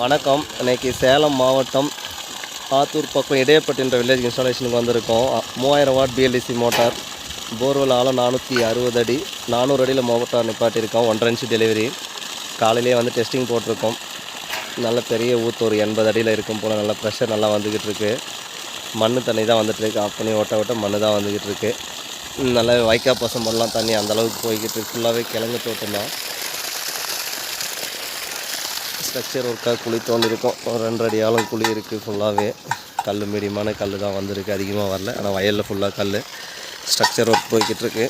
வணக்கம். இன்றைக்கி சேலம் மாவட்டம் ஆத்தூர் பக்கம் இடையப்பட்டுன்ற வில்லேஜ் இன்ஸ்டாலேஷனுக்கு வந்திருக்கோம். மூவாயிரம் வாட் பிஎல்டிசி மோட்டார் போர்வெல் ஆழம் நானூற்றி அறுபது அடி நானூறு அடியில் மோட்டார் நிப்பாட்டியிருக்கோம் ஒன்றரை இன்ச்சு டெலிவரி காலையிலேயே வந்து டெஸ்டிங் போட்டிருக்கோம். நல்ல பெரிய ஊத்து ஒரு எண்பது அடியில் இருக்கும் போல் நல்ல ப்ரெஷர் நல்லா வந்துக்கிட்டு இருக்கு. மண் தண்ணி தான் வந்துட்டுருக்கு ஆஃப் பண்ணி ஓட்ட ஓட்ட மண் தான் வந்துக்கிட்டு இருக்கு. நல்லா நல்ல வைக்கா பசம்பெல்லாம் தண்ணி அந்த அளவுக்கு போய்கிட்டு ஃபுல்லாகவே கிழங்கு தோட்டம் தான். ஸ்ட்ரக்சர் ஒர்க்காக குழி தோண்டிருக்கோம் ஒரு ரெண்டு அடி ஆழம் குழி இருக்குது ஃபுல்லாகவே கல் மீடியமான கல் தான் வந்திருக்கு. அதிகமாக வரல. ஆனால் வயலில் ஃபுல்லாக கல் ஸ்ட்ரக்சர் ஒர்க் போய்கிட்டு இருக்கு.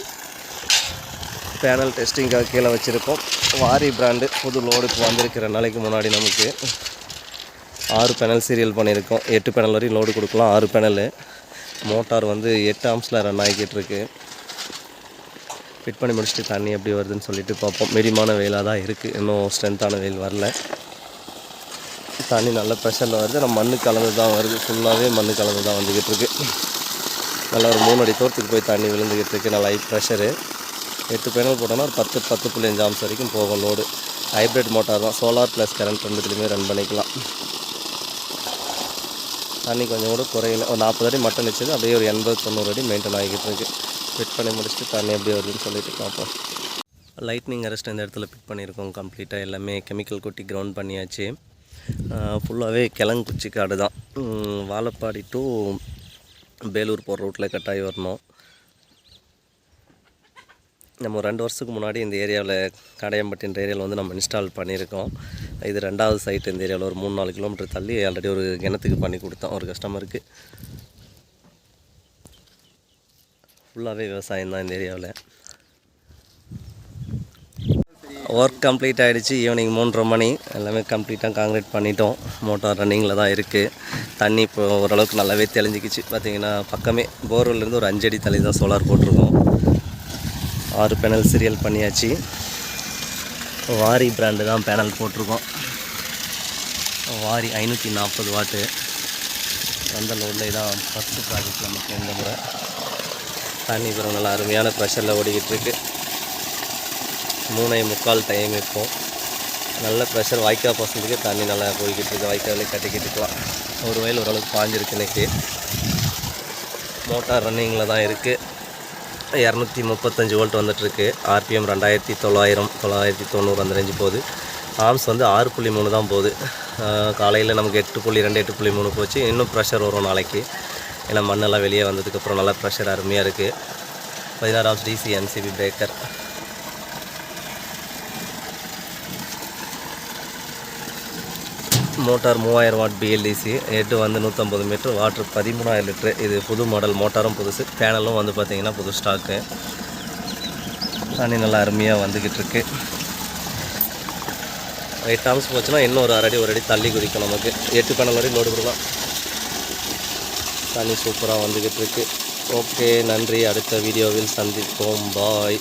பேனல் டெஸ்டிங்காக கீழே வச்சுருக்கோம். வாரி பிராண்டு புது லோடு இப்போ வந்திருக்கு ரெண்டு நாளைக்கு முன்னாடி நமக்கு ஆறு பேனல் சீரியல் பண்ணியிருக்கோம். எட்டு பேனல் வரையும் லோடு கொடுக்கலாம். ஆறு பேனல் மோட்டார் வந்து எட்டு ஆம்ஸில் ரன் ஆகிக்கிட்டு இருக்கு. ஃபிட் பண்ணி முடிச்சுட்டு தண்ணி எப்படி வருதுன்னு சொல்லிட்டு பார்ப்போம். மீடியமான வெயிலாக தான் இருக்குது இன்னும் ஸ்ட்ரென்த்தான வெயில் வரல. தண்ணி நல்ல ப்ரெஷரில் வருது. நம்ம மண்ணு கலந்து தான் வருது. ஃபுல்லாகவே மண்ணு கலந்து தான் வந்துக்கிட்டு இருக்குது நல்லா ஒரு மூணு அடி தோட்டத்துக்கு போய் தண்ணி விழுந்துக்கிட்டு இருக்குது நல்லா ஹை ப்ரெஷரு எட்டு பேனல் போட்டோன்னா ஒரு பத்து பத்து புள்ளி அஞ்சு ஆம்ஸ் வரைக்கும் போகும் லோடு ஹைப்ரிட் மோட்டார் தான். சோலார் ப்ளஸ் கரண்ட் ரெண்டுத்துலேயுமே ரன் பண்ணிக்கலாம். தண்ணி கொஞ்சம் கூட குறையல. ஒரு நாற்பது அடி மட்டன் வச்சது அப்படியே ஒரு எண்பது தொண்ணூறு அடி மெயின்டைன் ஆகிக்கிட்டு இருக்குது ஃபிட் பண்ணி முடிச்சுட்டு தண்ணி எப்படி வருதுன்னு சொல்லிட்டு பார்ப்போம். லைட்னிங் அரெஸ்ட் இந்த இடத்துல ஃபிட் பண்ணியிருக்கோம். கம்ப்ளீட்டாக எல்லாமே கெமிக்கல் கொட்டி கிரவுண்ட் பண்ணியாச்சு. ஃபுல்லாகவே கிளங்குச்சி காடு தான். வாழப்பாடி டு பேலூர் போகிற ரூட்டில் கட்டாயி வரணும். நம்ம ரெண்டு வருஷத்துக்கு முன்னாடி இந்த ஏரியாவில் கடையம்பட்டின்ற ஏரியாவில் வந்து நம்ம இன்ஸ்டால் பண்ணியிருக்கோம். இது ரெண்டாவது சைட் இந்த ஏரியாவில் ஒரு மூணு நாலு கிலோமீட்டர் தள்ளி ஆல்ரெடி ஒரு கிணத்துக்கு பண்ணி கொடுத்தோம் ஒரு கஸ்டமருக்கு ஃபுல்லாகவே விவசாயம் தான் இந்த ஏரியாவில். ஒர்க் கம்ப்ளீட் ஆகிடுச்சு ஈவினிங் மூன்றரை மணி. எல்லாமே கம்ப்ளீட்டாக காங்க்ரீட் பண்ணிட்டோம். மோட்டார் ரன்னிங்கில் தான் இருக்குது தண்ணி இப்போ ஓரளவுக்கு நல்லாவே தெளிஞ்சிக்கிச்சு. பார்த்தீங்கன்னா பக்கமே போர்வெல்லேருந்து ஒரு அஞ்சடி தள்ளி தான் சோலார் போட்டிருக்கோம். ஆறு பேனல் சீரியல் பண்ணியாச்சு. வாரி பிராண்டு தான் பேனல் போட்டிருக்கோம். வாரி ஐநூற்றி நாற்பது வாட்டு. அந்த லோடில் தான் ஃபஸ்ட்டு ப்ராஜெக்ட் நமக்கு இந்த முறை. தண்ணி பிறகு நல்லா அருமையான ப்ரெஷரில் ஓடிக்கிட்டு இருக்குது மூணே முக்கால் டைம் இப்போ. நல்ல ப்ரெஷர் வாய்க்கா பசங்களுக்கு தண்ணி நல்லா போய்கிட்டு இருக்கு. வாய்க்காலே கட்டிக்கிட்டு இருக்கலாம் ஒரு வயல் ஓரளவுக்கு பாஞ்சிருக்கு இன்னைக்கு. மோட்டார் ரன்னிங்கில் தான் இருக்குது இரநூத்தி முப்பத்தஞ்சு வோல்ட் வந்துட்டுருக்கு ஆர்பிஎம் ரெண்டாயிரத்தி தொள்ளாயிரம் தொள்ளாயிரத்தி தொண்ணூறு அந்த ரேஞ்சு போகுது. ஆர்ம்ஸ் வந்து ஆறு புள்ளி மூணு தான் போகுது. காலையில் நமக்கு எட்டு புள்ளி ரெண்டு எட்டு புள்ளி மூணு போச்சு. இன்னும் ப்ரெஷர் வரும் நாளைக்கு. ஏன்னா மண்ணெல்லாம் வெளியே வந்ததுக்கப்புறம் நல்லா ப்ரெஷர் அருமையாக இருக்குது பதினாறு amps DC MCB breaker motor மூவாயிரம் வாட் பிஎல்டிசி ஹெட்டு வந்து நூற்றம்பது மீட்ரு வாட்ரு பதிமூணாயிரம் லிட்ரு. இது புது மாடல் மோட்டாரும் புதுசு. பேனலும் வந்து பார்த்திங்கன்னா புது ஸ்டாக்கு தண்ணி நல்லா அருமையாக வந்துக்கிட்டு இருக்கு. எயிட் ஆம்ஸ் போச்சுன்னா இன்னும் ஒரு அரை அடி ஒரு அடி தள்ளி குதிக்கும் நமக்கு. எட்டு பேனல் வரையும் லோடு கொடுக்கலாம். தண்ணி சூப்பராக வந்துக்கிட்டு இருக்கு. ஓகே நன்றி. அடுத்த வீடியோவில் சந்திப்போம். பாய்